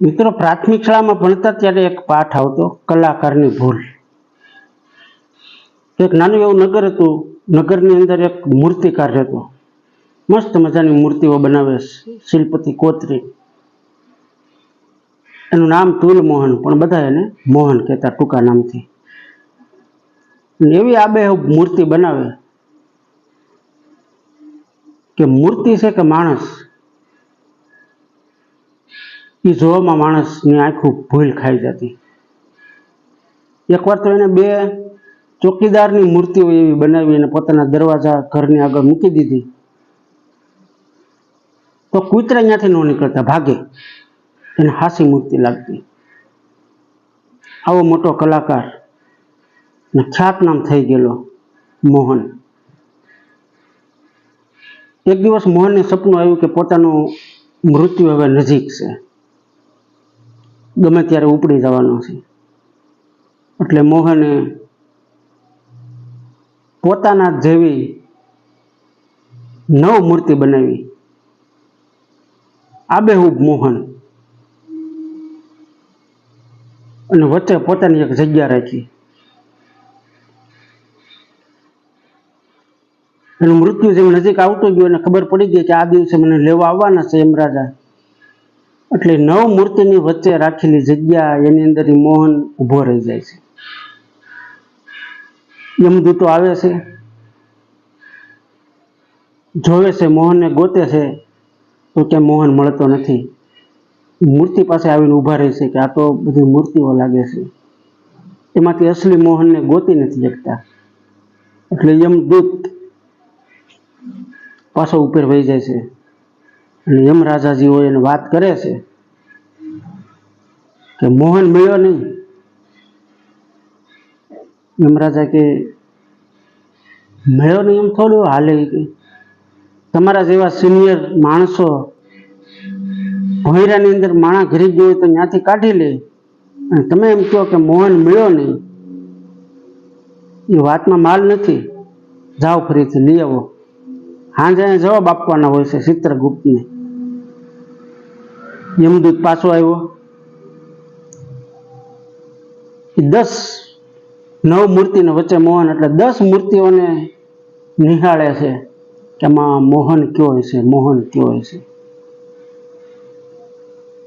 મિત્રો પ્રાથમિક શાળામાં ભણતા ત્યારે એક પાઠ આવતો, કલાકારની ભૂલ. એક નાનું એવું નગર હતું, નગરની અંદર એક મૂર્તિકાર રહેતો. મસ્ત મજાની મૂર્તિઓ બનાવે, શિલ્પતિ કોતરી. એનું નામ તુલ મોહન, પણ બધા એને મોહન કહેતા, ટૂંકા નામથી. એવી આબે મૂર્તિ બનાવે, કે મૂર્તિ છે કે માણસ એ જોવામાં માણસની આંખો ભૂલ ખાઈ જતી. એકવાર તો એને બે ચોકીદારની મૂર્તિઓ એવી બનાવી અને પોતાના દરવાજા ઘરની આગળ મૂકી દીધી. તો કૂતરા ત્યાંથી ન નીકળતા, ભાગે. એને હાસી મૂર્તિ લાગતી. આવો મોટો કલાકાર. ને ખ્યાતનામ થઈ ગયેલો મોહન. એક દિવસ મોહનને સપનું આવ્યું કે પોતાનું મૃત્યુ હવે નજીક છે. ગમે ત્યારે ઉપડી જવાનો છે. એટલે મોહને પોતાના જેવી નવ મૂર્તિ બનાવી. આબેહૂબ મોહન. અને વચ્ચે પોતાની એક જગ્યા રાખી. એનું મૃત્યુ જેમ નજીક આવતું ગયું અને ખબર પડી ગઈ કે આ દિવસે મને લેવા આવવાના છે એમ રાજા. એટલે નવ મૂર્તિની વચ્ચે રાખેલી જગ્યા એની અંદર મોહન ઊભો રહી જાય છે. યમદૂતો આવે છે, જોવે છે મોહનને ગોતે છે, તો કે મોહન મળતો નથી. મૂર્તિ પાસે આવીને ઊભા રહે છે કે આ તો બધી મૂર્તિઓ લાગે છે. એમાંથી અસલી મોહનને ગોતી નથી શકતા. એટલે યમદૂત પાછો ઉપર વહી જાય છે. અને યમ રાજાજીઓ એને વાત કરે છે કે મોહન મળ્યો નહીં. યમરાજા કે, મળ્યો નહીં એમ થોડું હાલે. કે, તમારા જેવા સિનિયર માણસો ભોયરાની અંદર માણા ઘરી ગયો તો ત્યાંથી કાઢી લે. અને તમે એમ કહો કે મોહન મળ્યો નહીં. એ વાતમાં માલ નથી. જાઓ ફરીથી લઈ આવો. હાંજે જવાબ આપવાના હોય છે ચિત્રગુપ્તને. યમદૂત પાછો આવ્યો. દસ નવ મૂર્તિને વચ્ચે મોહન, એટલે દસ મૂર્તિઓને નિહાળે છે કે આમાં મોહન કયો હશે, મોહન કયો હશે.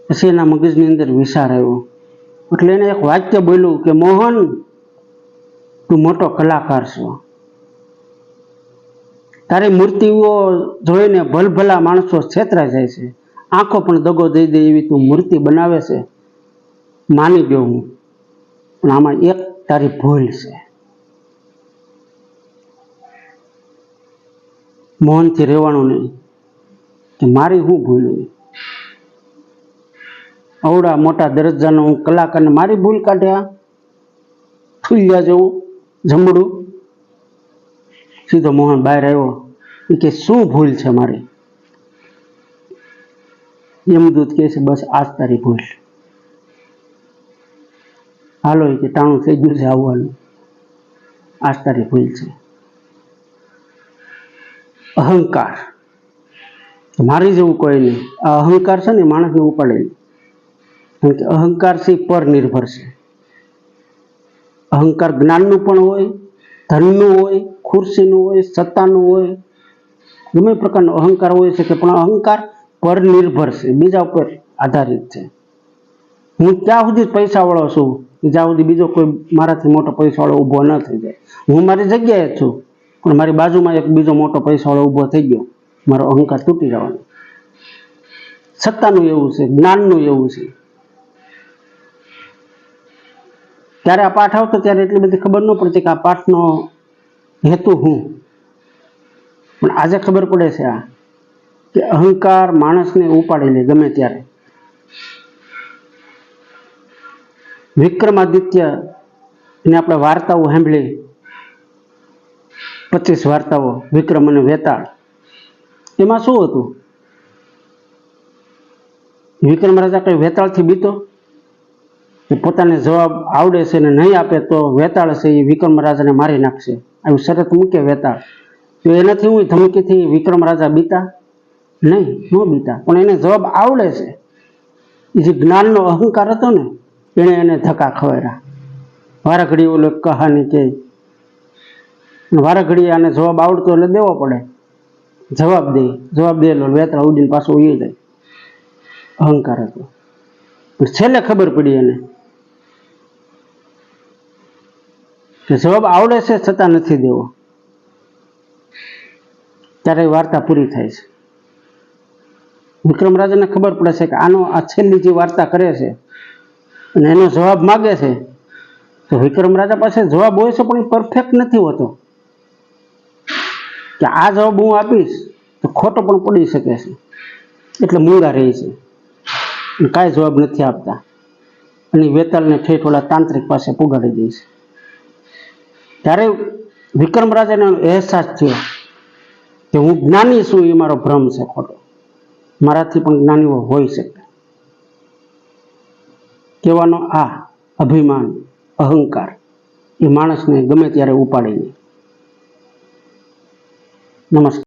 પછી એના મગજની અંદર વિચાર આવ્યો. એટલે એને એક વાક્ય બોલ્યું કે, મોહન, તું મોટો કલાકાર છો. તારી મૂર્તિઓ જોઈને ભલભલા માણસો છેતરા જાય છે. આંખો પણ દગો દઈ દે એવી તું મૂર્તિ બનાવે છે. માની ગયો હું. પણ આમાં એક તારી ભૂલ છે. મોહનથી રહેવાનું નહીં. કે મારી શું ભૂલ અવડા મોટા દરજ્જાનો હું કલાકારને મારી ભૂલ કાઢ્યા? ફૂલ્યા જેવું? જમડું? સીધો મોહન બહાર આવ્યો. કે, શું ભૂલ છે મારી? યમદૂત કહે છે, બસ આજ તારી ભૂલ. હાલો કે ટાણું થઈ ગયું છે આવવાનું આજ તારી ભૂલ છે. અહંકાર. મારી જેવું કોઈ નહીં. આ અહંકાર છે ને માણસને ઉપાડે કારણ કે અહંકાર છે પર નિર્ભર છે. અહંકાર જ્ઞાનનું પણ હોય, ધનનું હોય, ખુરશીનું હોય, સત્તાનું હોય. ગમે પ્રકારનો અહંકાર હોય છે કે પણ અહંકાર પર નિર્ભર છે. બીજા ઉપર આધારિત છે. હું ત્યાં સુધી પૈસા વાળો છું? જ્યાં સુધી બીજો કોઈ મારાથી મોટો પૈસા વાળો ઊભો ન થઈ જાય. હું મારી જગ્યાએ જ છું. પણ મારી બાજુમાં એક બીજો મોટો પૈસા વાળો ઊભો થઈ ગયો. મારો અહંકાર તૂટી જવાનો. સત્તાનું એવું છે, જ્ઞાનનું એવું છે. ત્યારે આ પાઠ આવતો ત્યારે એટલી બધી ખબર ન પડતી કે આ પાઠનો હેતુ હું. પણ આજે ખબર પડે છે આ. કે અહંકાર માણસને ઉપાડી લે ગમે ત્યારે. વિક્રમાદિત્ય એને આપણે વાર્તાઓ સાંભળી. પચીસ વાર્તાઓ વિક્રમ અને વેતાળ. એમાં શું હતું? વિક્રમ રાજા કઈ વેતાળથી બીતો? પોતાને જવાબ આવડે છે ને નહીં આપે તો વેતાળ છે એ વિક્રમ રાજાને મારી નાખશે. આવી શરત મૂકે વેતાળ. તો એનાથી હું ધમકીથી વિક્રમ રાજા બીતા? નહીં, નો બીતા. પણ એને જવાબ આવડે છે. જે જ્ઞાનનો અહંકાર હતો ને એણે એને ધક્કા ખવાર્યા વારાઘડી ઓલો કહાની કે, વારાઘડી આને જવાબ આવડતો એટલે દેવો પડે. જવાબ દે જવાબ દે એટલે વેતરા ઉડીને પાછો ઉઈ જાય. અહંકાર હતો. છેલ્લે ખબર પડી એને. કે જવાબ આવડે છે છતાં નથી દેવો. ત્યારે વાર્તા પૂરી થાય છે. વિક્રમ રાજાને ખબર પડે છે કે આનો આ છેલ્લી જે વાર્તા કરે છે અને એનો જવાબ માગે છે, તો વિક્રમ રાજા પાસે જવાબ હોય છે, પણ પરફેક્ટ નથી હોતો. કે આ જવાબ હું આપીશ, તો ખોટો પણ પડી શકે છે. એટલે મૂંગા રહે છે. કાંઈ જવાબ નથી આપતા. અને વેતાલને ઠેઠ ઓલા તાંત્રિક પાસે પુગાડી દે છે. ત્યારે વિક્રમ રાજાને અહેસાસ થયો કે હું જ્ઞાની છું, એ મારો ભ્રમ છે ખોટો. મારાથી પણ જ્ઞાનીઓ હોઈ શકે કહેવાનો આ અભિમાન, અહંકાર એ માણસને ગમે ત્યારે ઉપાડીને નમસ્કાર.